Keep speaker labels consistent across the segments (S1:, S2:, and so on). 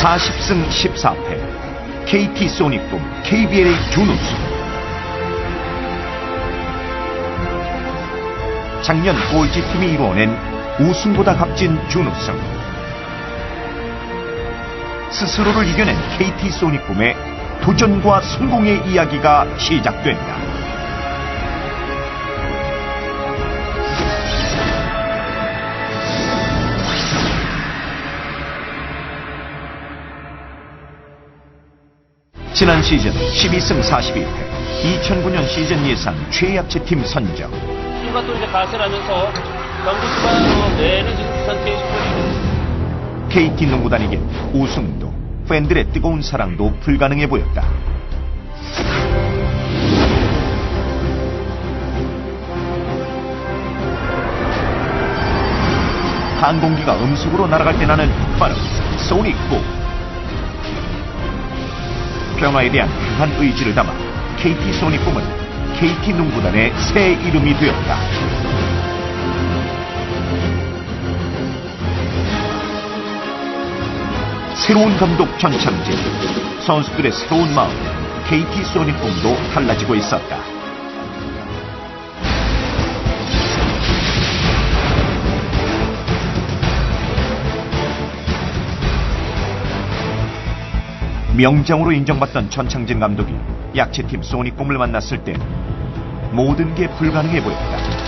S1: 40승 14패 KT 소닉붐 KBL의 준우승 작년 꼴찌팀이 이루어낸 우승보다 값진 준우승 스스로를 이겨낸 KT 소닉붐의 도전과 성공의 이야기가 시작된다. 지난 시즌 12승 42패 2009년 시즌 예상 최약체 팀 선정
S2: 팀과 또 이제 가세를 하면서 경기 초반 내는 지금 부산 KCC가
S1: KT 농구단에게 우승도 팬들의 뜨거운 사랑도 불가능해 보였다. 항공기가 음속으로 날아갈 때 나는 바로 소닉보. 평화에 대한 강한 의지를 담아 KT 소닉붐은 KT 농구단의 새 이름이 되었다. 새로운 감독 전창진 선수들의 새로운 마음 KT 소닉붐도 달라지고 있었다. 명장으로 인정받던 전창진 감독이 약체팀 소닉붐을 만났을 때 모든 게 불가능해 보였다.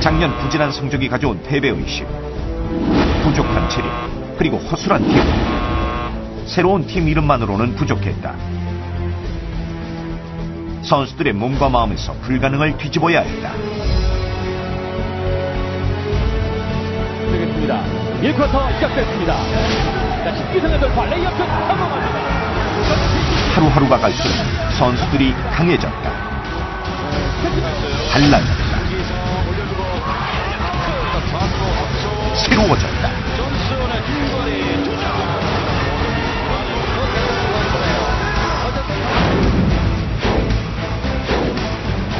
S1: 작년 부진한 성적이 가져온 패배의식, 부족한 체력, 그리고 허술한 팀. 새로운 팀 이름만으로는 부족했다. 선수들의 몸과 마음에서 불가능을 뒤집어야 했다.
S3: 되겠습니다. 1쿼터 시작됐습니다. 자, 12승의 돌파 레이업 슛 성공합니다.
S1: 하루하루가 갈수록 선수들이 강해졌다. 달라졌다. 새로워졌다.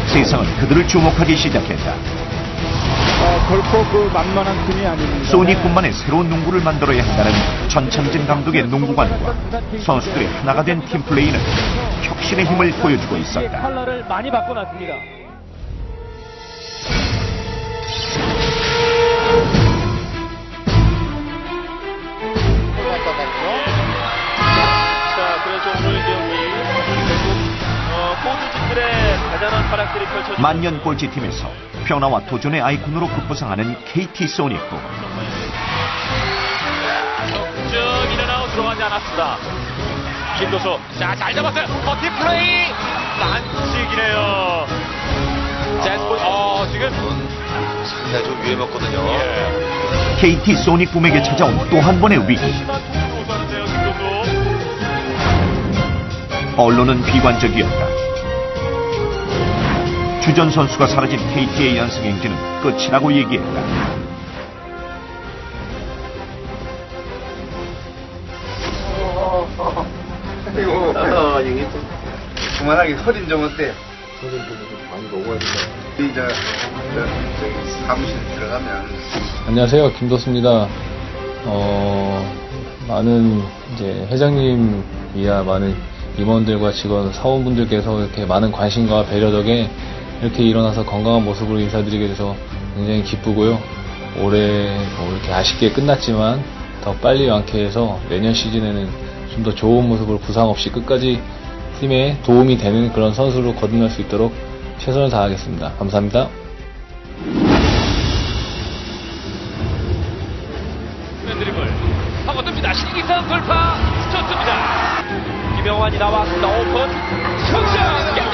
S1: 세상은 그들을 주목하기 시작했다.
S3: 어, 결코 그 만만한 팀이 아닙니다.
S1: 소닉뿐만의 새로운 농구를 만들어야 한다는 전창진 감독의 농구관과 선수들의 하나가 된 팀플레이는 혁신의 힘을 보여주고 있었다.
S3: 컬러를 많이 바꿔놨습니다.
S1: 만년 꼴찌팀에서 변화와 도전의 아이콘으로 급부상하는 KT 소닉붐.
S2: 쭉 일어나고 들어가지 않았습니다. 김도수, 자, 잘 잡았어요. 버티 플레이! 난식이네요. 제스포, 어, 지금.
S4: 상당히 좀 위험했거든요.
S2: 예.
S1: KT 소닉 붐에게 찾아온 또 한 번의 위기. 언론은 비관적이었다. 주전 선수가 사라진 KT의 연승 행진은 끝이라고 얘기했다.
S4: 어, 이게 좀 그만하게 허린 좀 어때요?
S5: 선생님 좀 많이 먹어야 된다.
S4: 이 저, 저, 저기 사무실 들어가면
S5: 안녕하세요. 김도수입니다. 어, 많은 이제 회장님 이하 많은 임원들과 직원, 사원분들께서 이렇게 많은 관심과 배려 덕에 이렇게 일어나서 건강한 모습으로 인사드리게 돼서 굉장히 기쁘고요. 올해 뭐 이렇게 아쉽게 끝났지만 더 빨리 완쾌해서 내년 시즌에는 좀 더 좋은 모습으로 부상 없이 끝까지 팀에 도움이 되는 그런 선수로 거듭날 수 있도록 최선을 다하겠습니다. 감사합니다.
S2: 드리블. 파고듭니다. 신기상 돌파. 좋습니다. 김영환이 나왔습니다. 오픈. 깨끗합니다.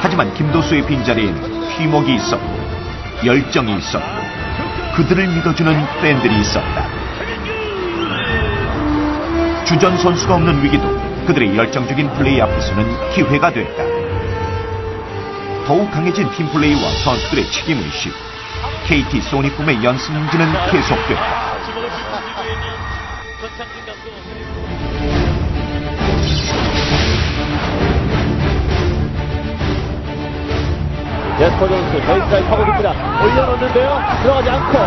S1: 하지만 김도수의 빈자리에는 팀웍이 있었고 열정이 있었고 그들을 믿어주는 팬들이 있었다. 주전 선수가 없는 위기도 그들의 열정적인 플레이 앞에서는 기회가 됐다. 더욱 강해진 팀플레이와 선수들의 책임의식 KT 소닉붐의 연승 행진은 계속됐다.
S3: 예스퍼 존스 베이스라인 파고듭니다. 올려놓는데요. 들어가지 않고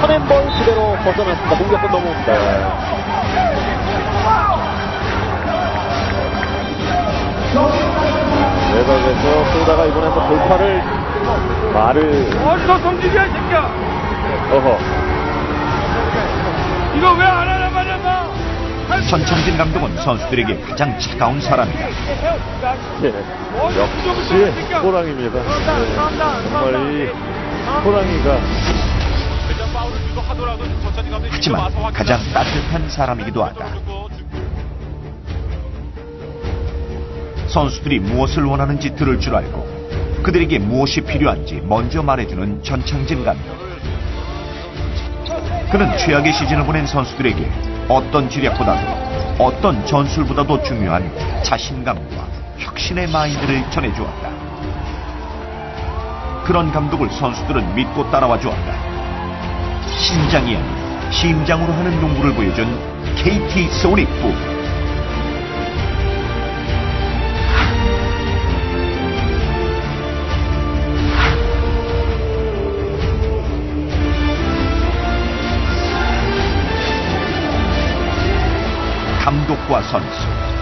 S3: 턴앤볼 그대로 벗어났습니다. 공격권 넘어옵니다. 외곽에서 쏘다가 이번에 또 돌파를 말을
S6: 어디서 성질이야, 이 새끼야!
S3: 어허
S6: 이거 왜안 말이야,
S1: 전창진 감독은 선수들에게 가장 차가운 사람이다.
S3: 예. 역시 호랑입니다. 예. 정말 이 호랑이가
S1: 하지만 가장 따뜻한 사람이기도 하다. 선수들이 무엇을 원하는지 들을 줄 알고 그들에게 무엇이 필요한지 먼저 말해주는 전창진 감독. 그는 최악의 시즌을 보낸 선수들에게 어떤 지략보다도 어떤 전술보다도 중요한 자신감과 혁신의 마인드를 전해주었다. 그런 감독을 선수들은 믿고 따라와 주었다. 신장이 아닌 심장으로 하는 농구를 보여준 KT 소닉부. 감독과 선수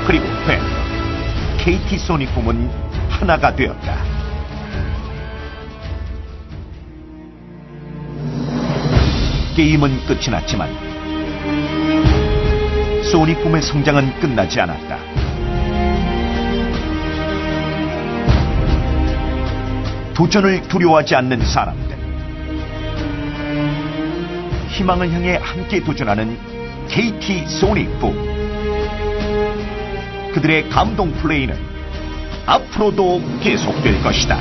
S1: 그리고 팬 KT 소닉붐은 하나가 되었다. 게임은 끝이 났지만 소닉 붐의 성장은 끝나지 않았다. 도전을 두려워하지 않는 사람들. 희망을 향해 함께 도전하는 KT 소닉 붐. 그들의 감동 플레이는 앞으로도 계속될 것이다.